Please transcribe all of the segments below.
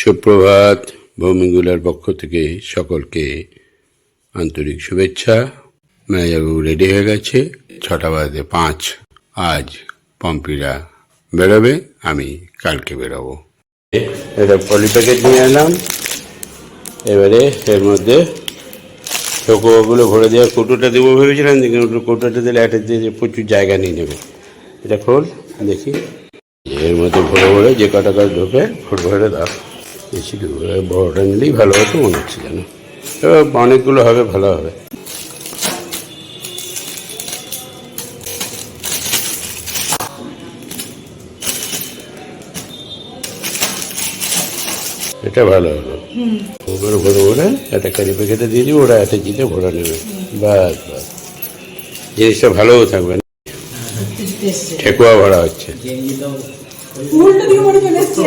সুপ্রভাত, ভৌমিগুলার পক্ষ থেকে সকলকে আন্তরিক শুভেচ্ছা। ম্যানেজারবাবু রেডি হয়ে গেছে, ছটা বাজে পাঁচ। আজ পম্পিরা বেরোবে, আমি কালকে বেরোবো। এটা পলি প্যাকেট নিয়ে এলাম। এবারে এর মধ্যে চোখোগুলো ভরে দেওয়ার কৌটোটা দেবো ভেবেছিলাম, কিন্তু কৌটোটা দিলে একটা দিয়ে প্রচুর জায়গা নিয়ে নেবে। এটা খোল, দেখি। এর মধ্যে ভরে ভরে যে কটা কাজ ঢোকে ভরে ভরে দাও। বেশি বড়টা নিলেই ভালো হতো মনে হচ্ছে যেন। অনেকগুলো হবে, ভালো হবে। এটা ভালো হলো। ওগুলো ভরে ভরে একটা কারি প্যাকেটে দিয়ে দিবো, ওরা একটা জিতে ভরে নেবে। বাস বাস। জিনিসটা ভালোও থাকবে। ঠেকুয়া ভরা হচ্ছে উল্টো দিকে মনে চলে এসছে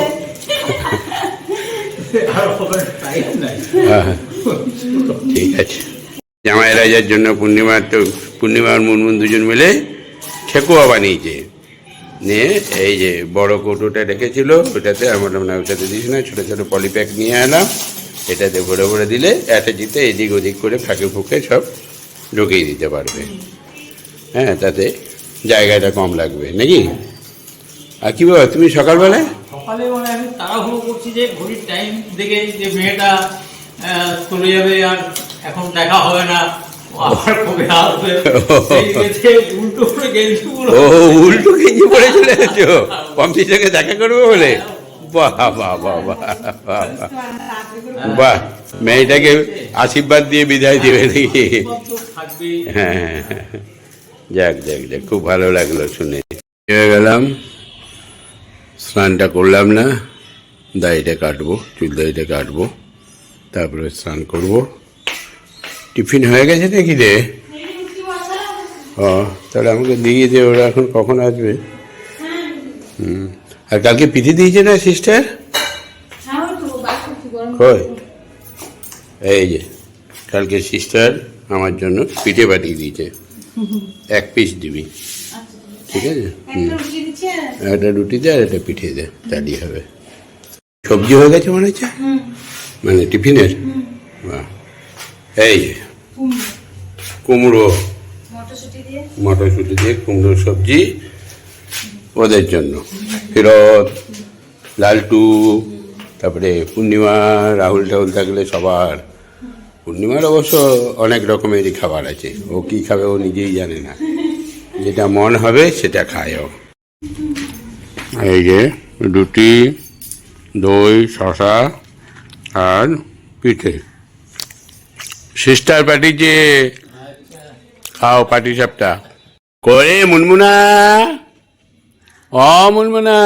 হ্যাঁ, হ্যাঁ। ঠিক আছে। জামাই রাজার জন্য পূর্ণিমার তো পূর্ণিমার মুনমুন দুজন মিলে ঠেকুয়া বানিয়েছে। নিয়ে এই যে বড় কৌটোটা রেখেছিল, ওটাতে আমার মানে ওটাতে দিস না, ছোটো ছোটো পলিপ্যাক নিয়ে এলাম এটাতে ভরে ভরে দিলে একটা জিতে এদিক ওদিক করে ফাঁকে ফুঁকে সব ঢুকিয়ে দিতে পারবে। হ্যাঁ তাতে জায়গাটা কম লাগবে, নাকি? আর কী বাবা, তুমি সকালবেলায়? সকালে মানে আমি তাড়াহুড়ো করছি যে ঘড়ির টাইম দেখে যে মেয়েটা চলে যাবে আর এখন দেখা হবে না। ও। আবার কবে আসবে? সেই দেখে উল্টো গেঞ্জি পুরো ও উল্টো গেঞ্জি পরে চলে এসেছ পম্পির সঙ্গে দেখা করবে বলে? বাহ বাহ বাহ বাহ বাহ বাহ। বাহ মেয়েটাকে আশীর্বাদ দিয়ে বিদায় দিবে নাকি হ্যাঁ হ্যাঁ, হ্যাঁ। যাক যাক যাক খুব ভালো লাগল শুনে। গেলাম। স্নানটা করলাম না দাড়িটা কাটবো, চুল দাড়িটা কাটবো, তারপরে স্নান করব। টিফিন হয়ে গেছে নাকি রে? ও, তাহলে আমাকে দিয়ে দে, ওরা এখন কখন আসবে? হুম, আর কালকে পিঠে দিয়েছে না সিস্টার? কই? এই যে, কালকে সিস্টার আমার জন্য পিঠে পাঠিয়ে দিয়েছে। এক পিস দিবি। ঠিক আছে? হুম। একটা রুটি দিচ্ছে একটা রুটি দে আর একটা পিঠে দে তাহলেই হবে। সবজি হয়ে গেছে মনে হচ্ছে? মানে টিফিনের? বাহ। এই কুমড়ো। মটরশুটি দিয়ে? দিয়ে কুমড়োর সবজি ওদের জন্য। ফেরত লালটু তারপরে পূর্ণিমা রাহুল টাহুল থাকলে সবার। পূর্ণিমার অবশ্য অনেক রকমেরই খাবার আছে। ও কি খাবে ও নিজেই জানে না। যেটা মন হবে সেটা খায় ও এই যে রুটি দই শশা আর পিঠে। সিস্টার পাঠিয়েছে খাও পাটি সাপটা। করে মুনমুনা। অ মুনমুনা।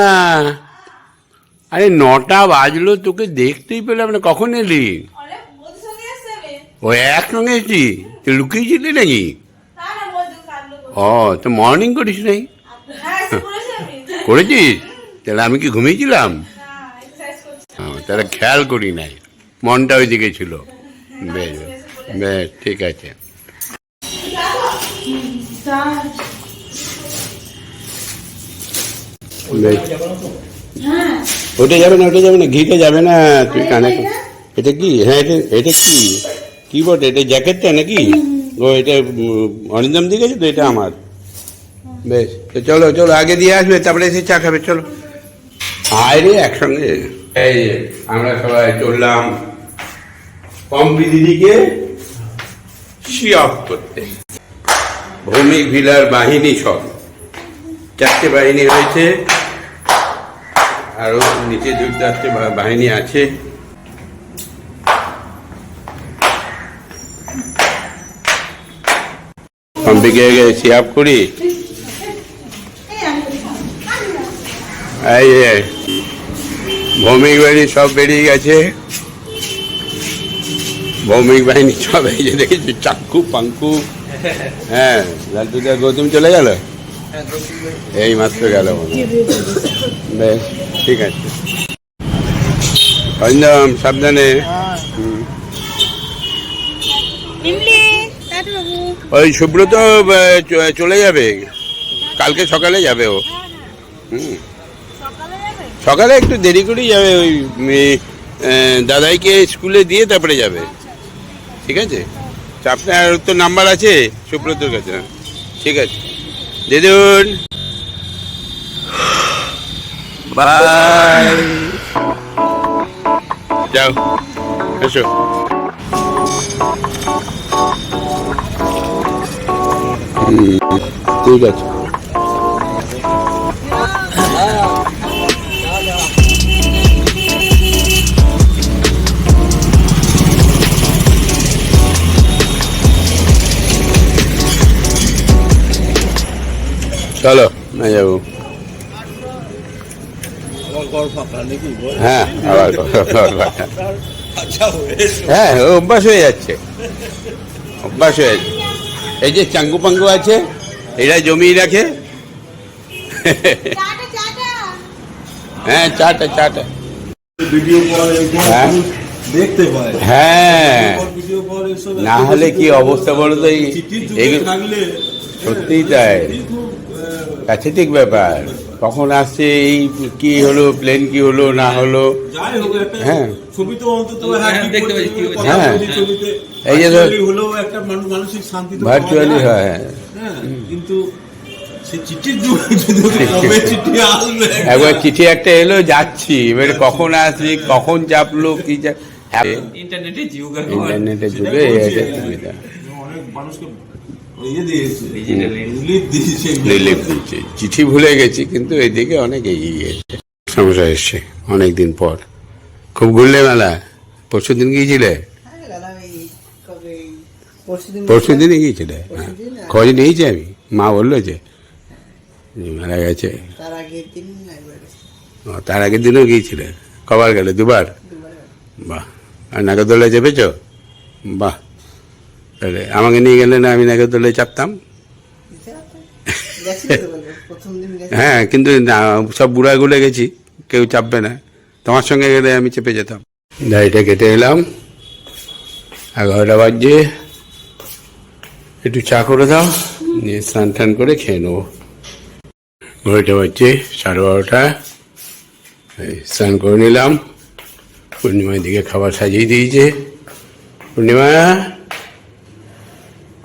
আরে নটা বাজলো তোকে দেখতেই পেলাম না। কখন এলি? ও একসঙ্গে এসছি? তুই লুকিয়েছিলি নাকি? ও তো মর্নিং করিস নাই? করেছিস? তাহলে আমি কি ঘুমিয়েছিলাম? ও, তাহলে খেয়াল করি নাই। মনটা ওইদিকে ছিল। বেশ বেশ ঠিক আছে। হ্যাঁ ওটা যাবে না ওটা যাবে না ঘিটা যাবে না। তুই কানে এটা কি? হ্যাঁ এটা এটা কি? কি বটে? এটা জ্যাকেটটা নাকি? ও এটা অরিন্দম গেছে তো এটা আমার। বেশ, তো চলো চলো, আগে দিয়ে আসবে, তারপরে এসে চা খাবে, চলো। আয় রে একসঙ্গে। এই আমরা সবাই চললাম পম্পি দিদিকে অফ করতে। ভৌমিক ভিলার বাহিনী সব। চারটে বাহিনী হয়েছে আরও নিচে বা- বাহিনী আছে। পাম্পিকে সিয়াপ করি? এই যে ভৌমিক বাহিনী সব বেরিয়ে গেছে। ভৌমিক বাহিনী সব এই যে দেখেছি চাক্কু পাঙ্কু। হ্যাঁ লালটুদা গৌতম চলে গেল? এই মাত্র গেল বেশ ঠিক আছে। অরিন্দম সাবধানে। ওই সুব্রত চলে যাবে। কালকে সকালে যাবে ও। হুম। সকালে একটু দেরি করেই যাবে ওই দাদাইকে স্কুলে দিয়ে তারপরে যাবে। ঠিক আছে? আপনার তো নাম্বার আছে সুব্রতর কাছে হ্যাঁ, ঠিক আছে। দিদুন বাই। যাও এসো। ঠিক আছে। চলো। না যাব। হ্যাঁ আবার হ্যাঁ অভ্যাস হয়ে যাচ্ছে। অভ্যাস হয়ে যাচ্ছে। এই যে চাঙ্গু পাঙ্গু আছে, এরা জমিয়ে রাখে। হ্যাঁ চাটা চাটা। হ্যাঁ। হ্যাঁ। না হলে কি অবস্থা বলো তো সত্যিই তাই। প্যাথেটিক ব্যাপার। কখন আসছে এই কি হলো প্লেন কি হলো না হলো? হ্যাঁ। হ্যাঁ। বলছি ছবিতে। এই যে ভার্চুয়ালি হয়। হ্যাঁ কিন্তু একবার চিঠি একটা এলো যাচ্ছি। এবারে কখন আসবে কখন চাপলো কি চাপ ইন্টারনেটে ইন্টারনেটের যুগে অনেক মানুষকে রিলিফ দিয়েছে। চিঠি ভুলে গেছি কিন্তু এদিকে অনেক এগিয়ে গেছে। সমস্যা এসছে অনেক দিন পর। খুব ঘুরলে মেলা। পরশু দিন গিয়েছিলে? পরশু দিনে গিয়েছিলে? হ্যাঁ। খোঁজ নিয়েছি আমি? মা বলল যে মারা গেছে। তার আগের ও, তার আগের দিনও গিয়েছিলে? কবার গেলে? দুবার? বাহ। আর নাগরদোলায় চেপেছ বাহ। আমাকে নিয়ে গেলে না আমি নাগরদোলায় চাপতাম? হ্যাঁ কিন্তু সব বুড়াগুলো গেছি কেউ চাপবে না। তোমার সঙ্গে গেলে আমি চেপে যেতাম। দাড়িটা কেটে এলাম। এগারোটা বাজছে। একটু চা করে দাও নিয়ে স্নান টান করে খেয়ে নেব। ঘড়িটা বাজছে সাড়ে বারোটা। এই স্নান করে নিলাম। পূর্ণিমার দিকে খাবার সাজিয়ে দিয়েছে। পূর্ণিমা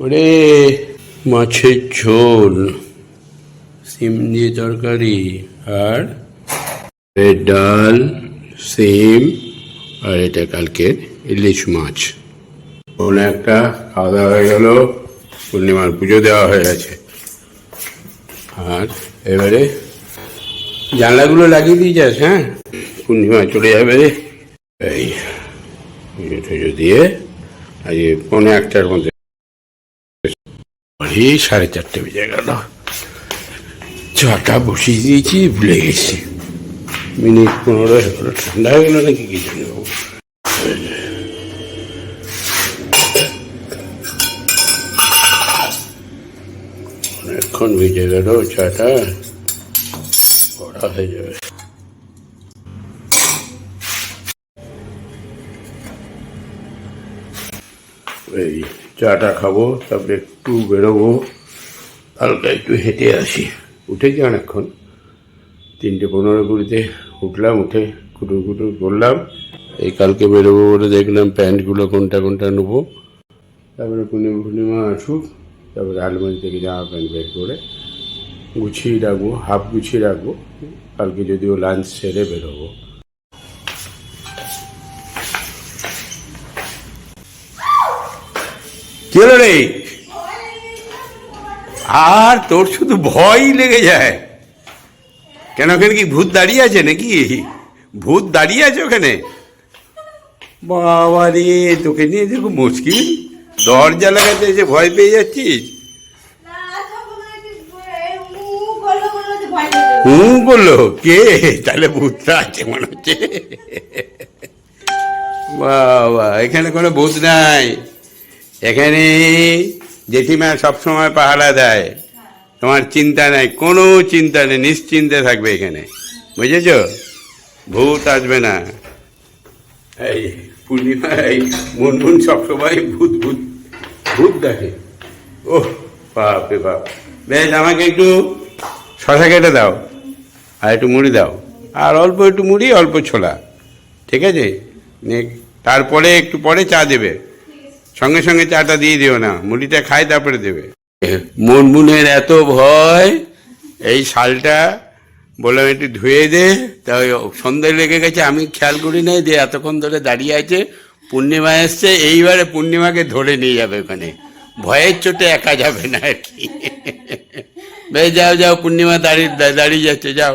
করে মাছের ঝোল, সিম দিয়ে তরকারি আর ডাল, সিম আর এটা কালকের ইলিশ মাছ। ওখানে একটা খাওয়া দাওয়া হয়ে গেল, পূর্ণিমার পুজো দেওয়া হয়ে গেছে। আর এবারে জানলাগুলো লাগিয়ে দিয়ে যাস হ্যাঁ? পূর্ণিমা চলে যাবে রে। এই, পুজো টুজো দিয়ে, আজকে পৌনে একটার মধ্যে এই সাড়ে চারটে বেজে গেল। চাটা বসিয়ে দিয়েছি, ভুলে গেছি। মিনিট পনেরো, এগারো, ঠান্ডা হয়ে গেল নাকি কিছু নেব অনেকক্ষণ ভিজে গেল চাটা কড়া হয়ে যাবে। এই চাটা খাব, তারপরে একটু বেরোবো। হালকা একটু হেঁটে আসি। উঠেছি অনেকক্ষণ। তিনটে পনেরো কুড়িতে উঠলাম, উঠে কুটুর কুটুর করলাম। এই কালকে বেরোবো বলে দেখলাম প্যান্টগুলো কোনটা কোনটা নেব। তারপরে পূর্ণিমা পূর্ণিমা আসুক, তারপরে আলমারি থেকে জামা প্যান্ট বের করে গুছিয়ে রাখব, হাফ গুছিয়ে রাখব। কালকে যদিও লাঞ্চ সেরে বেরোবো। কি রে? আর তোর শুধু ভয়ই লেগে যায়। কেন ওখানে কি ভূত দাঁড়িয়ে আছে নাকি? ভূত দাঁড়িয়ে আছে ওখানে? বাবা রে, তোকে নিয়ে খুব মুশকিল। দরজা লাগাতে এসে ভয় পেয়ে যাচ্ছিস? উ করল? ভয় কে? তাহলে ভূতটা আছে মনে হচ্ছে। বাবা, এখানে কোনো ভূত নাই। এখানে জেঠিমা সবসময় পাহারা দেয়। তোমার চিন্তা নাই, কোনো চিন্তা নেই, নিশ্চিন্তে থাকবে এখানে। বুঝেছ? ভূত আসবে না। এই পূর্ণিমা, এই মুনমুন সবসময় ভূত ভূত ভূত দেখে। ও বাপরে বাপ। বেশ, আমাকে একটু শশা কেটে দাও, আর একটু মুড়ি দাও। আর অল্প একটু মুড়ি, অল্প ছোলা। ঠিক আছে? তারপরে একটু পরে চা দেবে। সঙ্গে সঙ্গে চাটা দিয়ে দিও না মুড়িটা খায় তারপরে দেবে। মনমুনের এত ভয় এই শালটা বললাম একটু ধুয়ে দে তাই সন্ধ্যে লেগে গেছে আমি খেয়াল করি নাই যে এতক্ষণ ধরে দাঁড়িয়ে আছে পূর্ণিমা এসছে এইবারে পূর্ণিমাকে ধরে নিয়ে যাবে ওখানে। ভয়ের চোটে একা যাবে না আর কি। বেশ যাও যাও পূর্ণিমা দাঁড়িয়ে দাঁড়িয়ে যাচ্ছে যাও।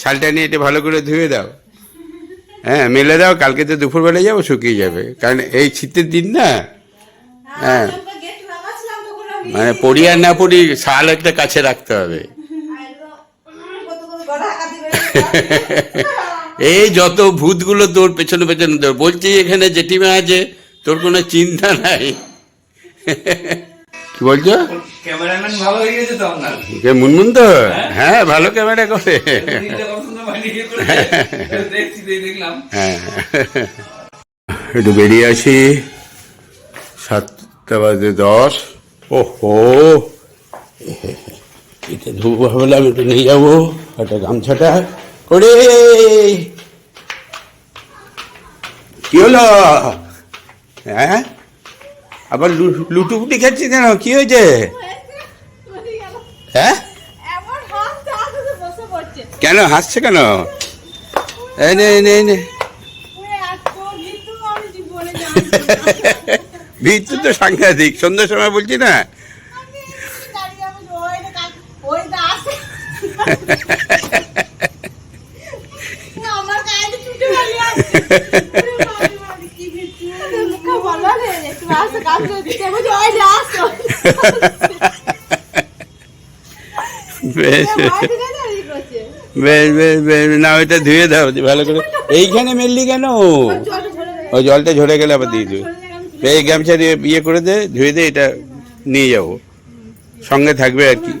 শালটা নিয়ে একটু ভালো করে ধুয়ে দাও। হ্যাঁ মেলে দাও কালকে তো দুপুরবেলা যাব শুকিয়ে যাবে। কারণ এই শীতের দিন না হ্যাঁ। মানে পড়ি আর না পড়ি শাল একটা কাছে রাখতে হবে। এই যত ভূতগুলো তোর পেছনে পেছনে তোর বলছি এখানে জেঠিমা আছে তোর কোনো চিন্তা নাই। কি বলছো? ক্যামেরাম্যান ভালো হয়ে গেছে তো আপনার? কে মুনমুন তো? হ্যাঁ। ভালো ক্যামেরা করে। দেখলাম। হ্যাঁ। একটু বেরিয়ে আসি। সাতটা বাজে দশ ওহো এটা ধুবো ভাবলাম একটু নিয়ে যাব। একটা গামছাটা। করে কি হলো? হ্যাঁ? আবার লুটুপুটি খাচ্ছি কেন? কি হয়েছে? হ্যাঁ? কেন? হাসছে কেন? এই নে নে নে। ভিড় তো সাংঘাতিক। সন্ধ্যার সময় বলছি না? বেশ বেশ বেশ না, ওইটা ধুয়ে দাও, ভালো করে। এইখানে মেললি কেন? ওই জলটা ঝরে গেলে আবার দিয়ে দিও এই গামছা দিয়ে ইয়ে করে দে ধুয়ে দে এটা নিয়ে যাব। সঙ্গে থাকবে আর কি।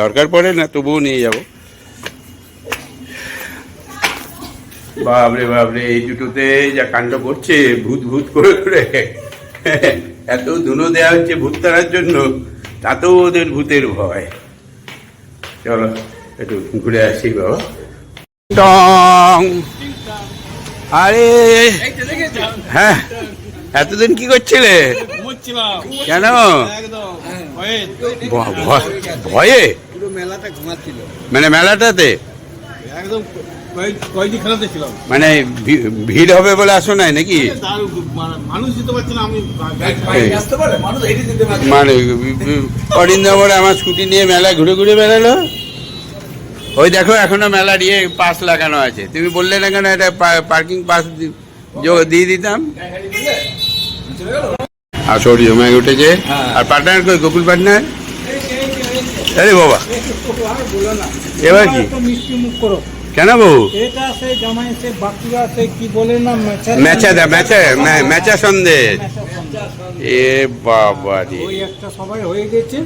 দরকার পড়ে না তবুও নিয়ে যাব। বাবরে বাবরে এই দুটোতে যা কাণ্ড করছে ভূত ভূত করে করে। এত ধুনো দেওয়া হচ্ছে ভূত তাড়ার জন্য তাতেও ওদের ভূতের ভয়। চলো একটু ঘুরে আসি বাবা। টং। আরে হ্যাঁ। এতদিন কি করছিলে? কেন? ভয়ে? মানে মেলাটাতে? মানে ভিড় হবে বলে আসো নাই নাকি? মানে অরিন্দম ওরা আমার স্কুটি নিয়ে মেলা, ঘুরে ঘুরে বেড়ালো। ওই দেখো, এখনও মেলার ইয়ে পাস লাগানো আছে। তুমি বললে না কেন, এটা পার্কিং পাস দিয়ে দিতাম? আসর জমায় উঠেছে। আর পার্টনার কই? গোকুল পার্টনার? আরে বাবা। এবার কি? কেন বউ না মেচা ম্যাচা সন্দেশ এ বাবা রে সবাই হয়ে গেছে।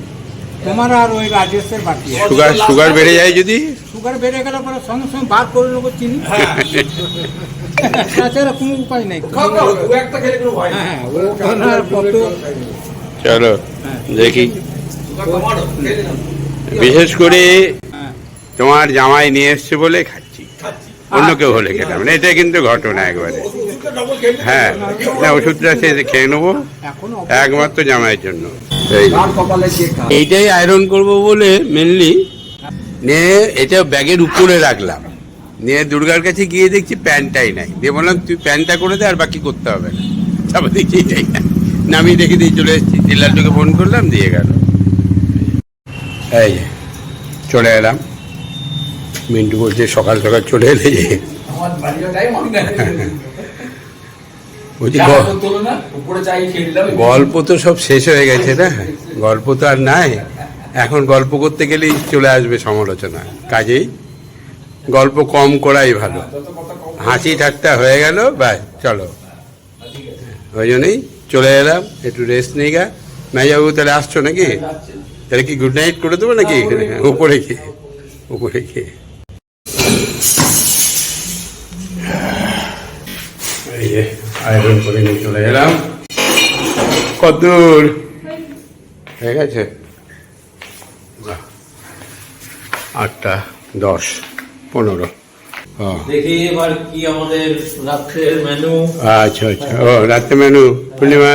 তোমার আর ওই রাজেশের বাকি সুগার সুগার বেড়ে যায় যদি? সুগার বেড়ে গেলে পরে সঙ্গে সঙ্গে বার করে নেব চিনি। তাছাড়া কোনো উপায় নেই। একটা খেলে কোনো ভয় হ্যাঁ কত চলো দেখি। খেলে নাও। বিশেষ করে হ্যাঁ। তোমার জামাই নিয়ে এসছে বলে খাচ্ছি। অন্য কেউ হলে খেতাম না। এটা কিন্তু ঘটনা একবারে। হ্যাঁ না ওষুধটা সে খেয়ে নেব। একমাত্র জামাইয়ের জন্য। এইটাই আয়রন করব বলে মেনলি নিয়ে এটা ব্যাগের উপরে রাখলাম। নিয়ে দুর্গার কাছে গিয়ে দেখছি প্যান্টটাই নাই। দিয়ে বললাম তুই প্যান্টটা করে দে আর বাকি করতে হবে না। তারপর দেখি যাই না নামিয়ে দেখে দিয়ে চলে এসেছি। ডিলারটাকে ফোন করলাম দিয়ে গেল। এই চলে এলাম। মিন্টু বলছে সকাল সকাল চলে এলে যে গল্প তো সব শেষ হয়ে গেছে না? গল্প তো আর নাই। এখন গল্প করতে গেলেই চলে আসবে সমালোচনা। কাজেই গল্প কম করাই ভালো। যত হাসি ঠাট্টা হয়ে গেল বাই চলো। ওই জন্যই চলে এলাম একটু রেস্ট নেই গা। মেজাবু তাহলে আসছো নাকি? তাহলে কি গুড নাইট করে দেবো নাকি? উপরে খেয়ে উপরে খেয়ে এই যে। আয়রন করে নিয়ে চলে গেলাম। কদ্দূর! হয়ে গেছে। আটটা দশ পনেরো। দেখি এবার কি আমাদের রাত্রের মেনু আচ্ছা আচ্ছা। ও রাত্রে মেনু পূর্ণিমা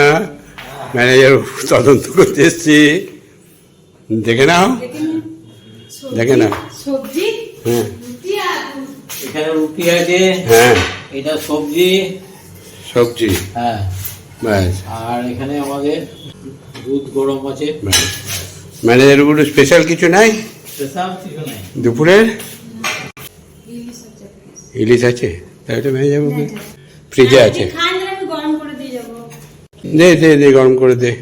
ম্যানেজার তদন্ত করতে এসছি। দেখে নাও। দেখে নাও। সবজি হ্যাঁ। এখানে রুটি আছে। হ্যাঁ। এটা সবজি। সবজি। হ্যাঁ। ব্যাস। আর এখানে আমাদের দুধ গরম আছে। ম্যানেজারগুলো স্পেশাল কিছু নাই? স্পেশাল কিছু নাই। দুপুরের? ইলিশ আছে। তাই তো ম্যানেজার ফ্রিজে আছে। খান দিলে আমি গরম করে দে দে দে গরম করে দে।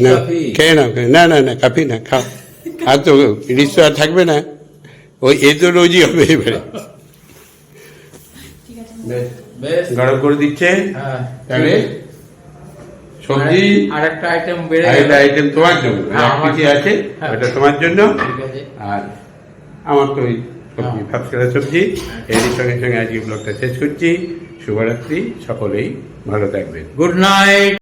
না খেয়ে নাও খেয়ে- না না না কাফি না খাও। আর তো ইলিশ তো আর থাকবে না। ওই এ তো রোজই হবে এবারে। বেশ, বেশ গরম করে দিচ্ছে। হ্যাঁ। তাহলে সবজি আর একটা আইটেম বেড়ে আইটেম তোমার জন্য। হ্যাঁ, আমার কি আছে হ্যাঁ। ওটা তোমার জন্য। আর আমার তো সবজি সবজি। এরই সঙ্গে সঙ্গে আজকে ব্লগটা শেষ করছি। শুভরাত্রি সকলেই ভালো থাকবেন। Good night